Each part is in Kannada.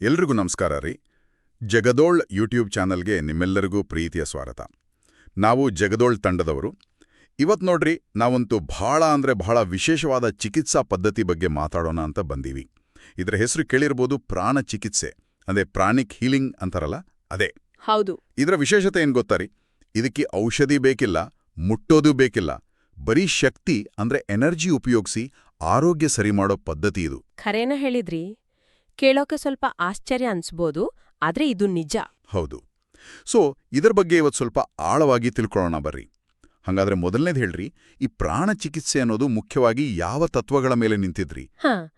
ಎಲ್ರಿಗೂ ನಮಸ್ಕಾರ ರೀ. ಜಗದೋಳ್ ಯೂಟ್ಯೂಬ್ ಚಾನಲ್ಗೆ ನಿಮ್ಮೆಲ್ಲರಿಗೂ ಪ್ರೀತಿಯ ಸ್ವಾಗತ. ನಾವು ಜಗದೋಳ್ ತಂಡದವರು. ಇವತ್ತು ನೋಡ್ರಿ ನಾವಂತೂ ಭಾಳ ಅಂದ್ರೆ ಬಹಳ ವಿಶೇಷವಾದ ಚಿಕಿತ್ಸಾ ಪದ್ಧತಿ ಬಗ್ಗೆ ಮಾತಾಡೋಣ ಅಂತ ಬಂದೀವಿ. ಇದರ ಹೆಸರು ಕೇಳಿರ್ಬೋದು ಪ್ರಾಣ ಚಿಕಿತ್ಸೆ ಅಂದರೆ ಪ್ರಾಣಿಕ್ ಹೀಲಿಂಗ್ ಅಂತಾರಲ್ಲ ಅದೇ. ಹೌದು. ಇದರ ವಿಶೇಷತೆ ಏನು ಗೊತ್ತಾ ರೀ? ಇದಕ್ಕೆ ಔಷಧಿ ಬೇಕಿಲ್ಲ ಮುಟ್ಟೋದು ಬೇಕಿಲ್ಲ ಬರೀ ಶಕ್ತಿ ಅಂದ್ರೆ ಎನರ್ಜಿ ಉಪಯೋಗಿಸಿ ಆರೋಗ್ಯ ಸರಿ ಮಾಡೋ ಪದ್ಧತಿ ಇದು. ಖರೇನ ಹೇಳಿದ್ರಿ. ಕೇಳೋಕೆ ಸ್ವಲ್ಪ ಆಶ್ಚರ್ಯ ಅನ್ಸ್ಬೋದು ಆದ್ರೆ ಇದು ನಿಜ. ಹೌದು. ಸೊ ಇದರ ಬಗ್ಗೆ ಇವತ್ತು ಸ್ವಲ್ಪ ಆಳವಾಗಿ ತಿಳ್ಕೊಳ್ಳೋಣ ಬರ್ರಿ. ಹಾಗಾದ್ರೆ ಮೊದಲನೇದು ಹೇಳ್ರಿ ಈ ಪ್ರಾಣ ಚಿಕಿತ್ಸೆ ಅನ್ನೋದು ಮುಖ್ಯವಾಗಿ ಯಾವ ತತ್ವಗಳ ಮೇಲೆ ನಿಂತಿದ್ರಿ? ಹಾ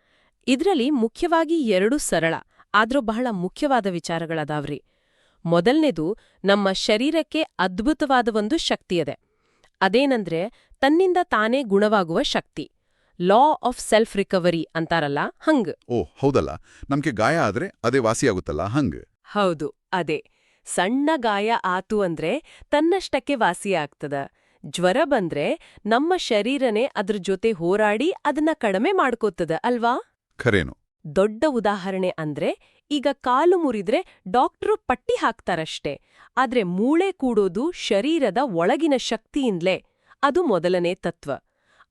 ಇದರಲ್ಲಿ ಮುಖ್ಯವಾಗಿ ಎರಡು ಸರಳ ಆದ್ರೂ ಬಹಳ ಮುಖ್ಯವಾದ ವಿಚಾರಗಳದಾವ್ರಿ. ಮೊದಲನೇದು ನಮ್ಮ ಶರೀರಕ್ಕೆ ಅದ್ಭುತವಾದ ಒಂದು ಶಕ್ತಿಯದೆ. ಅದೇನಂದ್ರೆ ತನ್ನಿಂದ ತಾನೇ ಗುಣವಾಗುವ ಶಕ್ತಿ. ಲಾ ಆಫ್ ಸೆಲ್ಫ್ ರಿಕವರಿ ಅಂತಾರಲ್ಲ ಹಂಗ್. ಓ ಹೌದಲ್ಲ. ನಮ್ಗೆ ಗಾಯ ಆದ್ರೆ ಅದೇ ವಾಸಿಯಾಗುತ್ತಲ್ಲ ಹಂಗ್. ಹೌದು ಅದೇ. ಸಣ್ಣ ಗಾಯ ಆತು ಅಂದ್ರೆ ತನ್ನಷ್ಟಕ್ಕೆ ವಾಸಿಯಾಗ್ತದ ಜ್ವರ ಬಂದ್ರೆ ನಮ್ಮ ಶರೀರನೇ ಅದ್ರ ಜೊತೆ ಹೋರಾಡಿ ಅದನ್ನ ಕಡಿಮೆ ಮಾಡ್ಕೋತದ ಅಲ್ವಾ? ಖರೇನು. ದೊಡ್ಡ ಉದಾಹರಣೆ ಅಂದ್ರೆ ಈಗ ಕಾಲು ಮುರಿದ್ರೆ ಡಾಕ್ಟ್ರು ಪಟ್ಟಿ ಹಾಕ್ತಾರಷ್ಟೇ. ಆದ್ರೆ ಮೂಳೆ ಕೂಡೋದು ಶರೀರದ ಒಳಗಿನ ಶಕ್ತಿಯಿಂದ್ಲೇ. ಅದು ಮೊದಲನೇ ತತ್ವ.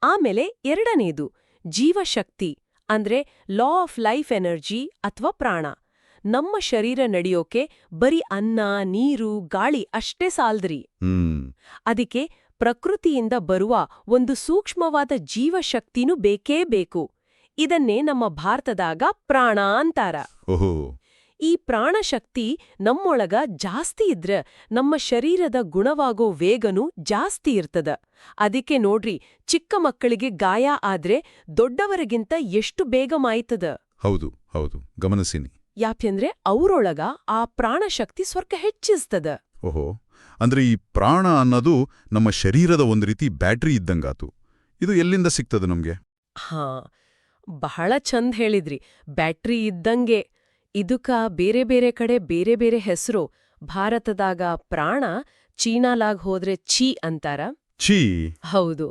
ಆಮೇಲೆ ಎರಡನೇದು ಜೀವಶಕ್ತಿ ಅಂದ್ರೆ ಲಾ ಆಫ್ ಲೈಫ್ ಎನರ್ಜಿ ಅಥವಾ ಪ್ರಾಣ. ನಮ್ಮ ಶರೀರ ನಡೆಯೋಕೆ ಬರೀ ಅನ್ನ ನೀರು ಗಾಳಿ ಅಷ್ಟೇ ಸಾಲ್ದ್ರಿ. ಅದಕ್ಕೆ ಪ್ರಕೃತಿಯಿಂದ ಬರುವ ಒಂದು ಸೂಕ್ಷ್ಮವಾದ ಜೀವಶಕ್ತಿನೂ ಬೇಕೇ ಬೇಕು. ಇದನ್ನೇ ನಮ್ಮ ಭಾರತದಾಗ ಪ್ರಾಣ ಅಂತಾರ. ಓಹೋ. ಈ ಪ್ರಾಣಶಕ್ತಿ ನಮ್ಮೊಳಗ ಜಾಸ್ತಿ ಇದ್ರ ನಮ್ಮ ಶರೀರದ ಗುಣವಾಗೋ ವೇಗನೂ ಜಾಸ್ತಿ ಇರ್ತದ. ಅದಕ್ಕೆ ನೋಡ್ರಿ ಚಿಕ್ಕ ಮಕ್ಕಳಿಗೆ ಗಾಯ ಆದ್ರೆ ದೊಡ್ಡವರಿಗಿಂತ ಎಷ್ಟು ಬೇಗ ಮಾಯ್ತದ? ಹೌದು ಹೌದು. ಗಮನಸಿನಿ. ಯಾಕೆಂದ್ರೆ ಅವರೊಳಗ ಆ ಪ್ರಾಣಶಕ್ತಿ ಸ್ವರ್ಗ ಹೆಚ್ಚಿಸ್ತದ. ಓಹೋ. ಅಂದ್ರೆ ಈ ಪ್ರಾಣ ಅನ್ನೋದು ನಮ್ಮ ಶರೀರದ ಒಂದು ರೀತಿ ಬ್ಯಾಟ್ರಿ ಇದ್ದಂಗಾತು. ಇದು ಎಲ್ಲಿಂದ ಸಿಗ್ತದೆ ನಮ್ಗೆ? ಹಾ ಬಹಳ ಚಂದ ಹೇಳಿದ್ರಿ. ಬ್ಯಾಟ್ರಿ ಇದ್ದಂಗೆ. ಇದಕ್ಕ ಬೇರೆ ಬೇರೆ ಕಡೆ ಬೇರೆ ಬೇರೆ ಹೆಸರು. ಭಾರತದಾಗ ಪ್ರಾಣ ಚೀನಾಲಾಗ್ ಹೋದ್ರೆ ಛೀ ಅಂತಾರ. ಛೀ. ಹೌದು.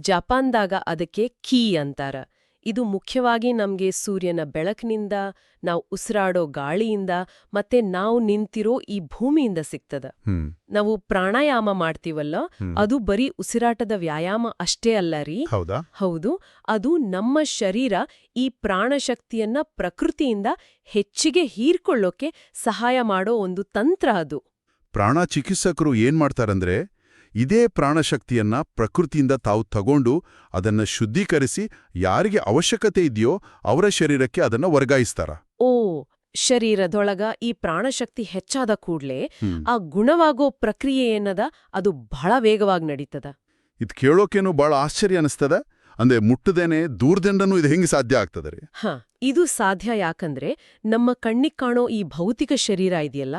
ಜಪಾನ್ದಾಗ ಅದಕ್ಕೆ ಕೀ ಅಂತಾರ. ಇದು ಮುಖ್ಯವಾಗಿ ನಮ್ಗೆ ಸೂರ್ಯನ ಬೆಳಕಿನಿಂದ ನಾವು ಉಸಿರಾಡೋ ಗಾಳಿಯಿಂದ ಮತ್ತೆ ನಾವು ನಿಂತಿರೋ ಈ ಭೂಮಿಯಿಂದ ಸಿಗ್ತದ. ನಾವು ಪ್ರಾಣಾಯಾಮ ಮಾಡ್ತೀವಲ್ಲ ಅದು ಬರೀ ಉಸಿರಾಟದ ವ್ಯಾಯಾಮ ಅಷ್ಟೇ ಅಲ್ಲ ರೀ. ಹೌದಾ? ಹೌದು ಅದು ನಮ್ಮ ಶರೀರ ಈ ಪ್ರಾಣಶಕ್ತಿಯನ್ನ ಪ್ರಕೃತಿಯಿಂದ ಹೆಚ್ಚಿಗೆ ಹೀರ್ಕೊಳ್ಳೋಕೆ ಸಹಾಯ ಮಾಡೋ ಒಂದು ತಂತ್ರ ಅದು. ಪ್ರಾಣ ಚಿಕಿತ್ಸಕರು ಏನ್ ಮಾಡ್ತಾರಂದ್ರೆ ಇದೇ ಪ್ರಾಣಶಕ್ತಿಯನ್ನ ಪ್ರಕೃತಿಯಿಂದ ತಾವು ತಗೊಂಡು ಅದನ್ನ ಶುದ್ಧೀಕರಿಸಿ ಯಾರಿಗೆ ಅವಶ್ಯಕತೆ ಇದೆಯೋ ಅವರ ಶರೀರಕ್ಕೆ ಅದನ್ನ ವರ್ಗಾಯಿಸ್ತಾರ. ಓ ಶರೀರದೊಳಗ ಈ ಪ್ರಾಣಶಕ್ತಿ ಹೆಚ್ಚಾದ ಕೂಡ್ಲೆ ಆ ಗುಣವಾಗೋ ಪ್ರಕ್ರಿಯೆ ಏನದ? ಅದು ಬಹಳ ವೇಗವಾಗಿ ನಡೀತದ. ಇದು ಕೇಳೋಕೇನು ಬಹಳ ಆಶ್ಚರ್ಯ ಅನಿಸ್ತದ? ಅಂದ್ರೆ ಮುಟ್ಟದೇನೆ ದೂರದಿಂದನೂ ಇದು ಹೆಂಗ್ ಸಾಧ್ಯ ಆಗ್ತದೆ ರೀ? ಹ ಇದು ಸಾಧ್ಯ ಯಾಕಂದ್ರೆ ನಮ್ಮ ಕಣ್ಣಿಗೆ ಕಾಣೋ ಈ ಭೌತಿಕ ಶರೀರ ಇದೆಯಲ್ಲ?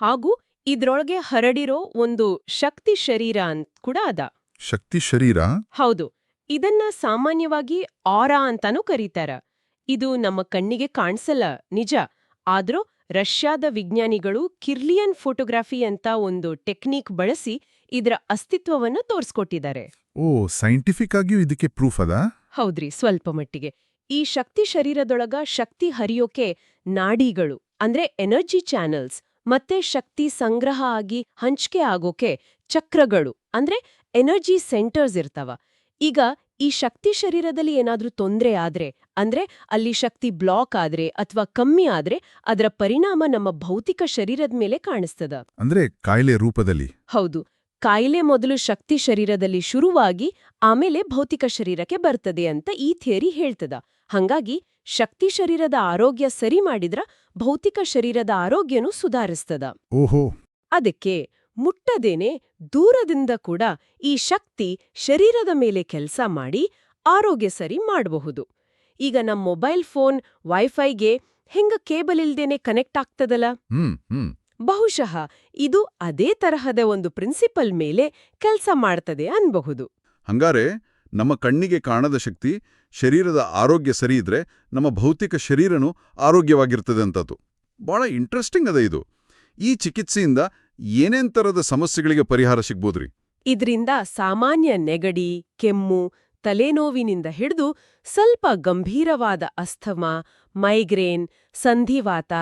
ಹಾಗೂ ಇದ್ರೊಳಗೆ ಹರಡಿರೋ ಒಂದು ಶಕ್ತಿ ಶರೀರ ಅಂತ ಕೂಡ ಅದ. ಶಕ್ತಿ ಶರೀರ? ಹೌದು. ಇದನ್ನ ಸಾಮಾನ್ಯವಾಗಿ ಆರಾ ಅಂತಾನೂ ಕರೀತಾರ. ಇದು ನಮ್ಮ ಕಣ್ಣಿಗೆ ಕಾಣಿಸಲ್ಲ ನಿಜ. ಆದ್ರೂ ರಷ್ಯಾದ ವಿಜ್ಞಾನಿಗಳು ಕಿರ್ಲಿಯನ್ ಫೋಟೋಗ್ರಾಫಿ ಅಂತ ಒಂದು ಟೆಕ್ನಿಕ್ ಬಳಸಿ ಇದರ ಅಸ್ತಿತ್ವವನ್ನು ತೋರಿಸ್ಕೊಟ್ಟಿದ್ದಾರೆ. ಓ ಸೈಂಟಿಫಿಕ್ ಆಗಿಯೂ ಇದಕ್ಕೆ ಪ್ರೂಫ್ ಅದ? ಹೌದ್ರಿ ಸ್ವಲ್ಪ ಮಟ್ಟಿಗೆ. ಈ ಶಕ್ತಿ ಶರೀರದೊಳಗ ಶಕ್ತಿ ಹರಿಯೋಕೆ ನಾಡಿಗಳು ಅಂದ್ರೆ ಎನರ್ಜಿ ಚಾನೆಲ್ಸ್ ಮತ್ತೆ ಶಕ್ತಿ ಸಂಗ್ರಹ ಆಗಿ ಹಂಚಿಕೆ ಆಗೋಕೆ ಚಕ್ರಗಳು ಅಂದ್ರೆ ಎನರ್ಜಿ ಸೆಂಟರ್ಸ್ ಇರ್ತವ. ಈಗ ಈ ಶಕ್ತಿ ಶರೀರದಲ್ಲಿ ಏನಾದ್ರೂ ತೊಂದ್ರೆ ಆದ್ರೆ ಅಂದ್ರೆ ಅಲ್ಲಿ ಶಕ್ತಿ ಬ್ಲಾಕ್ ಆದ್ರೆ ಅಥವಾ ಕಮ್ಮಿ ಆದ್ರೆ ಅದರ ಪರಿಣಾಮ ನಮ್ಮ ಭೌತಿಕ ಶರೀರದ ಮೇಲೆ ಕಾಣಿಸ್ತದ. ಅಂದ್ರೆ ಕಾಯಿಲೆ ರೂಪದಲ್ಲಿ. ಹೌದು. ಕಾಯಿಲೆ ಮೊದಲು ಶಕ್ತಿ ಶರೀರದಲ್ಲಿ ಶುರುವಾಗಿ ಆಮೇಲೆ ಭೌತಿಕ ಶರೀರಕ್ಕೆ ಬರ್ತದೆ ಅಂತ ಈ ಥಿಯರಿ ಹೇಳ್ತದ. ಹಂಗಾಗಿ ಶಕ್ತಿ ಶರೀರದ ಆರೋಗ್ಯ ಸರಿ ಮಾಡಿದ್ರ ಭೌತಿಕ ಶರೀರದ ಆರೋಗ್ಯನೂ ಸುಧಾರಿಸ್ತದ. ಓಹೋ. ಅದಕ್ಕೆ ಮುಟ್ಟದೇನೆ ದೂರದಿಂದ ಕೂಡ ಈ ಶಕ್ತಿ ಶರೀರದ ಮೇಲೆ ಕೆಲಸ ಮಾಡಿ ಆರೋಗ್ಯ ಸರಿ ಮಾಡಬಹುದು. ಈಗ ನಮ್ಮ ಮೊಬೈಲ್ ಫೋನ್ ವೈಫೈಗೆ ಹೆಂಗ ಕೇಬಲ್ ಇಲ್ದೇನೆ ಕನೆಕ್ಟ್ ಆಗ್ತದಲ್ಲ ಬಹುಶಃ ಇದು ಅದೇ ತರಹದ ಒಂದು ಪ್ರಿನ್ಸಿಪಲ್ ಮೇಲೆ ಕೆಲಸ ಮಾಡ್ತದೆ ಅನ್ಬಹುದು. ಹಂಗಾರೆ ನಮ್ಮ ಕಣ್ಣಿಗೆ ಕಾಣದ ಶಕ್ತಿ ಶರೀರದ ಆರೋಗ್ಯ ಸರಿ ಇದ್ರೆ ನಮ್ಮ ಭೌತಿಕ ಶರೀರನೂ ಆರೋಗ್ಯವಾಗಿರ್ತದೆ ಅಂತದ್ದು. ಭಾಳ ಇಂಟ್ರೆಸ್ಟಿಂಗ್ ಅದ ಇದು. ಈ ಚಿಕಿತ್ಸೆಯಿಂದ ಏನೇನ್ ತರದ ಸಮಸ್ಯೆಗಳಿಗೆ ಪರಿಹಾರ ಸಿಗ್ಬೋದ್ರಿ? ಇದ್ರಿಂದ ಸಾಮಾನ್ಯ ನೆಗಡಿ, ಕೆಮ್ಮು ತಲೆನೋವಿನಿಂದ ಹಿಡಿದು ಸ್ವಲ್ಪ ಗಂಭೀರವಾದ ಅಸ್ಥಮಾ ಮೈಗ್ರೇನ್ ಸಂಧಿವಾತ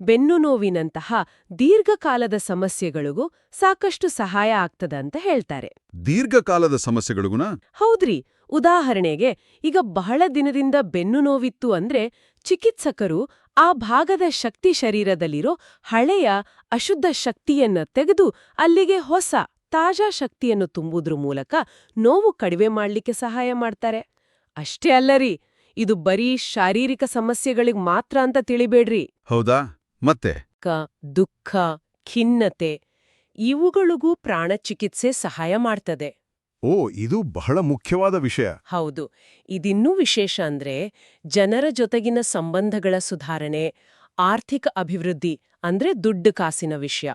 ಬೆನ್ನು ನೋವಿನಂತಹ ದೀರ್ಘಕಾಲದ ಸಮಸ್ಯೆಗಳಿಗೂ ಸಾಕಷ್ಟು ಸಹಾಯ ಆಗ್ತದಂತ ಹೇಳ್ತಾರೆ. ದೀರ್ಘಕಾಲದ ಸಮಸ್ಯೆಗಳಿಗೂನಾ? ಹೌದ್ರಿ. ಉದಾಹರಣೆಗೆ ಈಗ ಬಹಳ ದಿನದಿಂದ ಬೆನ್ನು ನೋವಿತ್ತು ಅಂದ್ರೆ ಚಿಕಿತ್ಸಕರು ಆ ಭಾಗದ ಶಕ್ತಿ ಶರೀರದಲ್ಲಿರೋ ಹಳೆಯ ಅಶುದ್ಧ ಶಕ್ತಿಯನ್ನ ತೆಗೆದು ಅಲ್ಲಿಗೆ ಹೊಸ ತಾಜಾ ಶಕ್ತಿಯನ್ನು ತುಂಬುದ್ರ ಮೂಲಕ ನೋವು ಕಡಿಮೆ ಮಾಡ್ಲಿಕ್ಕೆ ಸಹಾಯ ಮಾಡ್ತಾರೆ. ಅಷ್ಟೇ ಅಲ್ಲರಿ ಇದು ಬರೀ ಶಾರೀರಿಕ ಸಮಸ್ಯೆಗಳಿಗೆ ಮಾತ್ರ ಅಂತ ತಿಳಿಬೇಡ್ರಿ. ಹೌದಾ? ಮತ್ತೆ? ಕ ದುಃಖ ಖಿನ್ನತೆ ಇವುಗಳಿಗೂ ಪ್ರಾಣ ಚಿಕಿತ್ಸೆ ಸಹಾಯ ಮಾಡ್ತದೆ. ಓ ಇದು ಬಹಳ ಮುಖ್ಯವಾದ ವಿಷಯ. ಹೌದು ಇದಿನ್ನೂ ವಿಶೇಷ ಅಂದ್ರೆ ಜನರ ಜೊತೆಗಿನ ಸಂಬಂಧಗಳ ಸುಧಾರಣೆ ಆರ್ಥಿಕ ಅಭಿವೃದ್ಧಿ ಅಂದ್ರೆ ದುಡ್ಡು ಕಾಸಿನ ವಿಷಯ.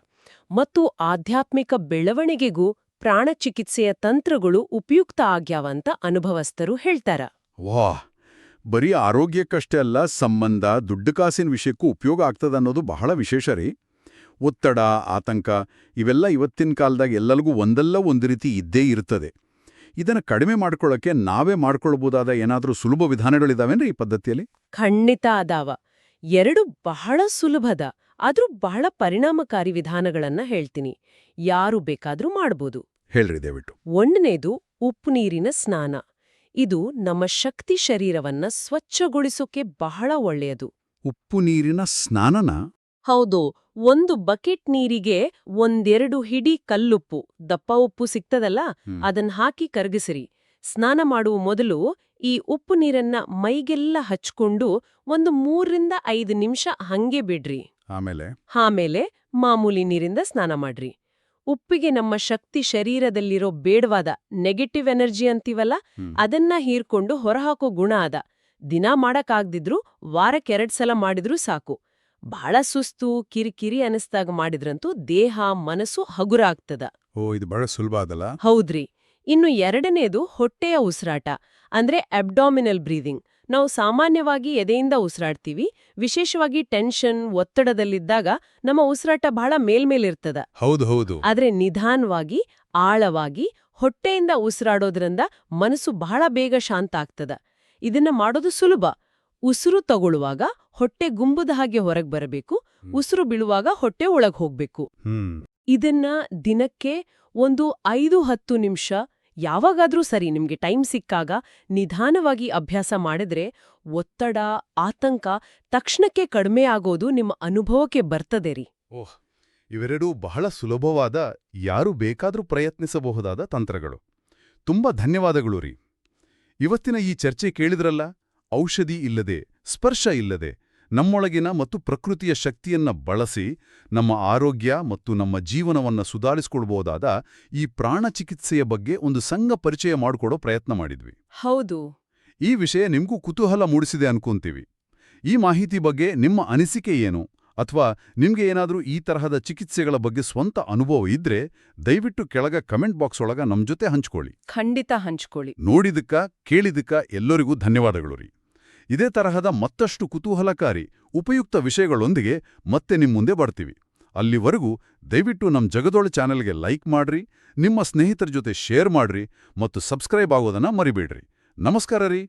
ಮತ್ತು ಆಧ್ಯಾತ್ಮಿಕ ಬೆಳವಣಿಗೆಗೂ ಪ್ರಾಣ ಚಿಕಿತ್ಸೆಯ ತಂತ್ರಗಳು ಉಪಯುಕ್ತ ಆಗ್ಯಾವಂತ ಅನುಭವಸ್ಥರು ಹೇಳ್ತಾರ. ವಾ ಬರೀ ಆರೋಗ್ಯಕ್ಕಷ್ಟೇ ಅಲ್ಲ ಸಂಬಂಧ ದುಡ್ಡು ಕಾಸಿನ ವಿಷಯಕ್ಕೂ ಉಪಯೋಗ ಆಗ್ತದ ಅನ್ನೋದು ಬಹಳ ವಿಶೇಷ ರೀ. ಒತ್ತಡ ಆತಂಕ ಇವೆಲ್ಲ ಇವತ್ತಿನ ಕಾಲದಾಗ ಎಲ್ಲರಿಗೂ ಒಂದಲ್ಲ ಒಂದು ರೀತಿ ಇದ್ದೇ ಇರ್ತದೆ. ಇದನ್ನು ಕಡಿಮೆ ಮಾಡ್ಕೊಳ್ಳೋಕೆ ನಾವೇ ಮಾಡ್ಕೊಳ್ಬೋದಾದ ಏನಾದರೂ ಸುಲಭ ವಿಧಾನಗಳಿದಾವೇನ್ರಿ ಈ ಪದ್ಧತಿಯಲ್ಲಿ? ಖಂಡಿತ ಅದಾವ. ಎರಡು ಬಹಳ ಸುಲಭದ. ಆದ್ರೂ ಬಹಳ ಪರಿಣಾಮಕಾರಿ ವಿಧಾನಗಳನ್ನ ಹೇಳ್ತೀನಿ. ಯಾರು ಬೇಕಾದ್ರೂ ಮಾಡ್ಬೋದು. ಹೇಳ್ರಿ ದಯವಿಟ್ಟು. ಒಂದನೇದು ಉಪ್ಪು ನೀರಿನ ಸ್ನಾನ. ಇದು ನಮ್ಮ ಶಕ್ತಿ ಶರೀರವನ್ನ ಸ್ವಚ್ಛಗೊಳಿಸೋಕೆ ಬಹಳ ಒಳ್ಳೆಯದು. ಉಪ್ಪು ನೀರಿನ ಸ್ನಾನನ? ಹೌದು ಒಂದು ಬಕೆಟ್ ನೀರಿಗೆ ಒಂದೆರಡು ಹಿಡಿ ಕಲ್ಲುಪ್ಪು. ದಪ್ಪ ಉಪ್ಪು ಸಿಗ್ತದಲ್ಲ? ಅದನ್ ಅದನ್ನ ಹಾಕಿ ಕರಗಿಸಿರಿ. ಸ್ನಾನ ಮಾಡುವ ಮೊದಲು ಈ ಉಪ್ಪು ನೀರನ್ನ ಮೈಗೆಲ್ಲ ಹಚ್ಕೊಂಡು ಒಂದು ಮೂರರಿಂದ ಐದು ನಿಮಿಷ ಹಂಗೆ ಬಿಡ್ರಿ. ಆಮೇಲೆ? ಆಮೇಲೆ ಮಾಮೂಲಿ ನೀರಿಂದ ಸ್ನಾನ ಮಾಡ್ರಿ. ಉಪ್ಪಿಗೆ ನಮ್ಮ ಶಕ್ತಿ ಶರೀರದಲ್ಲಿರೋ ಬೇಡವಾದ ನೆಗೆಟಿವ್ ಎನರ್ಜಿ ಅಂತೀವಲ್ಲ ಅದನ್ನ ಹೀರ್ಕೊಂಡು ಹೊರಹಾಕೋ ಗುಣ ಅದ. ದಿನ ಮಾಡಕ್ಕಾಗ್ದಿದ್ರು ವಾರಕ್ಕೆರಡ್ ಸಲ ಮಾಡಿದ್ರೂ ಸಾಕು. ಬಹಳ ಸುಸ್ತು ಕಿರಿಕಿರಿ ಅನಿಸ್ದಾಗ ಮಾಡಿದ್ರಂತೂ ದೇಹ ಮನಸ್ಸು ಹಗುರ ಆಗ್ತದ ಓ ಇದು ಬಹಳ ಸುಲಭ ಅದಲ್ಲ? ಹೌದ್ರಿ. ಇನ್ನು ಎರಡನೇದು ಹೊಟ್ಟೆಯ ಉಸಿರಾಟ ಅಂದ್ರೆ ಅಬ್ಡಾಮಿನಲ್ ಬ್ರೀದಿಂಗ್ ನಾವು ಸಾಮಾನ್ಯವಾಗಿ ಎದೆಯಿಂದ ಉಸಿರಾಡ್ತೀವಿ. ವಿಶೇಷವಾಗಿ ಟೆನ್ಷನ್ ಒತ್ತಡದಲ್ಲಿದ್ದಾಗ ನಮ್ಮ ಉಸಿರಾಟ ಬಹಳ ಮೇಲ್ಮೇಲಿರ್ತದ. ಹೌದು ಹೌದು. ಆದ್ರೆ ನಿಧಾನವಾಗಿ ಆಳವಾಗಿ ಹೊಟ್ಟೆಯಿಂದ ಉಸಿರಾಡೋದ್ರಿಂದ ಮನಸ್ಸು ಬಹಳ ಬೇಗ ಶಾಂತ ಆಗ್ತದ. ಇದನ್ನ ಮಾಡೋದು ಸುಲಭ. ಉಸಿರು ತಗೊಳ್ಳುವಾಗ ಹೊಟ್ಟೆ ಗುಂಬುದ ಹಾಗೆ ಹೊರಗ್ ಬರಬೇಕು. ಉಸಿರು ಬೀಳುವಾಗ ಹೊಟ್ಟೆ ಒಳಗ್ ಹೋಗ್ಬೇಕು. ಇದನ್ನ ದಿನಕ್ಕೆ ಒಂದು ಐದು ಹತ್ತು ನಿಮಿಷ ಯಾವಾಗಾದ್ರೂ ಸರಿ ನಿಮ್ಗೆ ಟೈಮ್ ಸಿಕ್ಕಾಗ ನಿಧಾನವಾಗಿ ಅಭ್ಯಾಸ ಮಾಡಿದ್ರೆ ಒತ್ತಡ, ಆತಂಕ ತಕ್ಷಣಕ್ಕೆ ಕಡಿಮೆ ಆಗೋದು ನಿಮ್ಮ ಅನುಭವಕ್ಕೆ ಬರ್ತದೆ ರೀ. ಓಹ್, ಇವೆರಡೂ ಬಹಳ ಸುಲಭವಾದ, ಯಾರು ಬೇಕಾದರೂ ಪ್ರಯತ್ನಿಸಬಹುದಾದ ತಂತ್ರಗಳು. ತುಂಬಾ ಧನ್ಯವಾದಗಳು ರೀ. ಇವತ್ತಿನ ಈ ಚರ್ಚೆ ಕೇಳಿದ್ರಲ್ಲ, ಔಷಧಿ ಇಲ್ಲದೆ, ಸ್ಪರ್ಶ ಇಲ್ಲದೆ ನಮ್ಮೊಳಗಿನ ಮತ್ತು ಪ್ರಕೃತಿಯ ಶಕ್ತಿಯನ್ನ ಬಳಸಿ ನಮ್ಮ ಆರೋಗ್ಯ ಮತ್ತು ನಮ್ಮ ಜೀವನವನ್ನ ಸುಧಾರಿಸಿಕೊಳ್ಬಹುದಾದ ಈ ಪ್ರಾಣ ಚಿಕಿತ್ಸೆಯ ಬಗ್ಗೆ ಒಂದು ಸಂಘ ಪರಿಚಯ ಮಾಡಿಕೊಡೋ ಪ್ರಯತ್ನ ಮಾಡಿದ್ವಿ. ಹೌದು. ಈ ವಿಷಯ ನಿಮಗೂ ಕುತೂಹಲ ಮೂಡಿಸಿದೆ ಅನ್ಕೊಂತೀವಿ. ಈ ಮಾಹಿತಿ ಬಗ್ಗೆ ನಿಮ್ಮ ಅನಿಸಿಕೆ ಏನು? ಅಥವಾ ನಿಮಗೆ ಏನಾದರೂ ಈ ತರಹದ ಚಿಕಿತ್ಸೆಗಳ ಬಗ್ಗೆ ಸ್ವಂತ ಅನುಭವ ಇದ್ರೆ ದಯವಿಟ್ಟು ಕೆಳಗ ಕಮೆಂಟ್ ಬಾಕ್ಸ್ ಒಳಗ ನಮ್ಮ ಜೊತೆ ಹಂಚ್ಕೊಳ್ಳಿ. ಖಂಡಿತ ಹಂಚ್ಕೊಳ್ಳಿ. ನೋಡಿದಕ್ಕ ಕೇಳಿದಕ್ಕ ಎಲ್ಲರಿಗೂ ಧನ್ಯವಾದಗಳು ರೀ. ಇದೇ ತರಹದ ಮತ್ತಷ್ಟು ಕುತೂಹಲಕಾರಿ, ಉಪಯುಕ್ತ ವಿಷಯಗಳೊಂದಿಗೆ ಮತ್ತೆ ನಿಮ್ಮ ಮುಂದೆ ಬರ್ತೀವಿ. ಅಲ್ಲಿವರೆಗೂ ದಯವಿಟ್ಟು ನಮ್ಮ ಜಗದೊಳ ಚಾನೆಲ್ಗೆ ಲೈಕ್ ಮಾಡ್ರಿ, ನಿಮ್ಮ ಸ್ನೇಹಿತರ ಜೊತೆ ಶೇರ್ ಮಾಡ್ರಿ ಮತ್ತು ಸಬ್ಸ್ಕ್ರೈಬ್ ಆಗೋದನ್ನ ಮರಿಬೇಡ್ರಿ. ನಮಸ್ಕಾರ ರೀ!